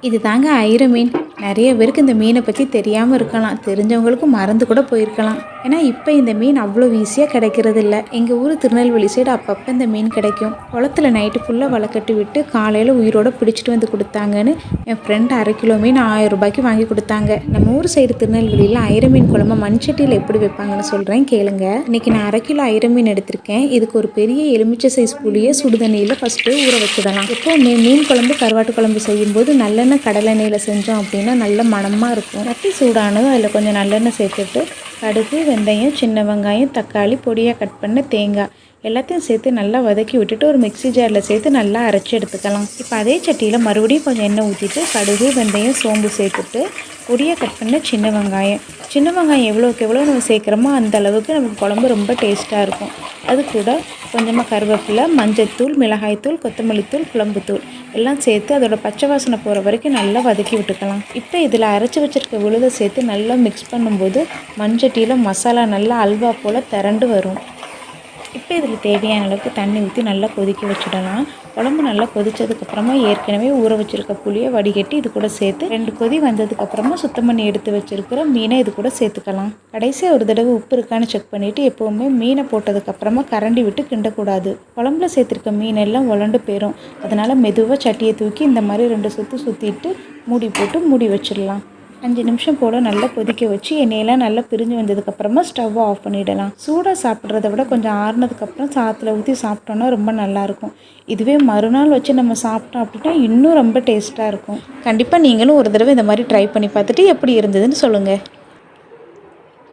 இது தாங்க ஐரமீன். நிறைய பேருக்கு இந்த மீனை பற்றி தெரியாமல் இருக்கலாம். தெரிஞ்சவங்களுக்கும் மறந்து கூட போயிருக்கலாம். ஏன்னா இப்போ இந்த மீன் அவ்வளோ ஈஸியாக கிடைக்கிறது இல்லை. எங்கள் ஊர் திருநெல்வேலி சைடு அப்பப்போ இந்த மீன் கிடைக்கும். குளத்துல நைட்டு ஃபுல்லாக வலை கட்டி விட்டு காலையில் உயிரோட பிடிச்சிட்டு வந்து கொடுத்தாங்கன்னு என் ஃப்ரெண்ட் அரை கிலோ மீன் ஆயிரம் ரூபாய்க்கு வாங்கி கொடுத்தாங்க. நம்ம ஊர் சைடு திருநெல்வேலியில் ஐர மீன் குழம்பு மண்சட்டியில் எப்படி வைப்பாங்கன்னு சொல்கிறேன் கேளுங்க. இன்றைக்கி நான் அரை கிலோ ஐர மீன் எடுத்திருக்கேன். இதுக்கு ஒரு பெரிய எலுமிச்சை சைஸ் புளியை சுடுதண்ணியில் ஃபஸ்ட்டு ஊற வச்சுடலாம். எப்போவுமே மீன் குழம்பு கருவாட்டு குழம்பு செய்யும்போது நல்லெண்ணெய் கடலெண்ணெயில் செஞ்சோம் அப்படின்னா நல்ல மணமாக இருக்கும். சட்டி சூடானதும் அதில் கொஞ்சம் நல்லெண்ணெய் சேர்த்துட்டு கடுகு வெந்தயம் சின்ன வெங்காயம் தக்காளி பொடியாக கட் பண்ண தேங்காய். எல்லாத்தையும் சேர்த்து நல்லா வதக்கி விட்டுட்டு ஒரு மிக்ஸி ஜாரில் சேர்த்து நல்லா அரைச்சி எடுத்துக்கலாம். இப்போ அதே சட்டியில் மறுபடியும் கொஞ்சம் எண்ணெய் ஊற்றிட்டு கடுகு வெந்தயம் சோம்பு சேர்த்துட்டு பொடியாக கட் பண்ண சின்ன வெங்காயம். சின்ன வெங்காயம் எவ்வளோக்கு எவ்வளோ நம்ம சேர்க்குறோமோ அந்த அளவுக்கு நமக்கு குழம்பு ரொம்ப டேஸ்ட்டாக இருக்கும். அது கூட கொஞ்சமாக கருவேப்பிலை மஞ்சத்தூள் மிளகாய்த்தூள் கொத்தமல்லித்தூள் குழம்புத்தூள் எல்லாம் சேர்த்து அதோட பச்சை வாசனை போகிற வரைக்கும் நல்லா வதக்கி விட்டுக்கலாம். இப்போ இதில் அரைச்சி வச்சுருக்க விழுதை சேர்த்து நல்லா மிக்ஸ் பண்ணும்போது மஞ்சட்டியில் மசாலா நல்லா அல்வா போல் திரண்டு வரும். இப்போ இதில் தேவையான அளவுக்கு தண்ணி ஊற்றி நல்லா கொதிக்க வச்சுடலாம். குழம்பு நல்லா கொதித்ததுக்கப்புறமா ஏற்கனவே ஊற வச்சுருக்க புளியை வடிகட்டி இது கூட சேர்த்து ரெண்டு கொதி வந்ததுக்கப்புறமா சுத்தம் பண்ணி எடுத்து வச்சிருக்கிற மீனை இது கூட சேர்த்துக்கலாம். கடைசியாக ஒரு தடவை உப்பு இருக்கான்னு செக் பண்ணிவிட்டு எப்போவுமே மீனை போட்டதுக்கப்புறமா கரண்டி விட்டு கிண்டக்கூடாது. குழம்புல சேர்த்துருக்க மீன் எல்லாம் உலண்டு போயிடும் அதனால் மெதுவாக சட்டியை தூக்கி இந்த மாதிரி ரெண்டு சுற்று சுற்றிட்டு மூடி போட்டு மூடி வச்சிடலாம். அஞ்சு நிமிஷம் போட நல்லா கொதிக்க வச்சு எண்ணெயெல்லாம் நல்லா பிரிஞ்சு வந்ததுக்கப்புறமா ஸ்டவ்வை ஆஃப் பண்ணிடலாம். சூடாக சாப்பிட்றத விட கொஞ்சம் ஆறுனதுக்கப்புறம் சாத்தில் ஊற்றி சாப்பிட்டோன்னா ரொம்ப நல்லாயிருக்கும். இதுவே மறுநாள் வச்சு நம்ம சாப்பிட்டோம் அப்படின்னா இன்னும் ரொம்ப டேஸ்ட்டாக இருக்கும். கண்டிப்பாக நீங்களும் ஒரு தடவை இந்த மாதிரி ட்ரை பண்ணி பார்த்துட்டு எப்படி இருந்ததுன்னு சொல்லுங்கள்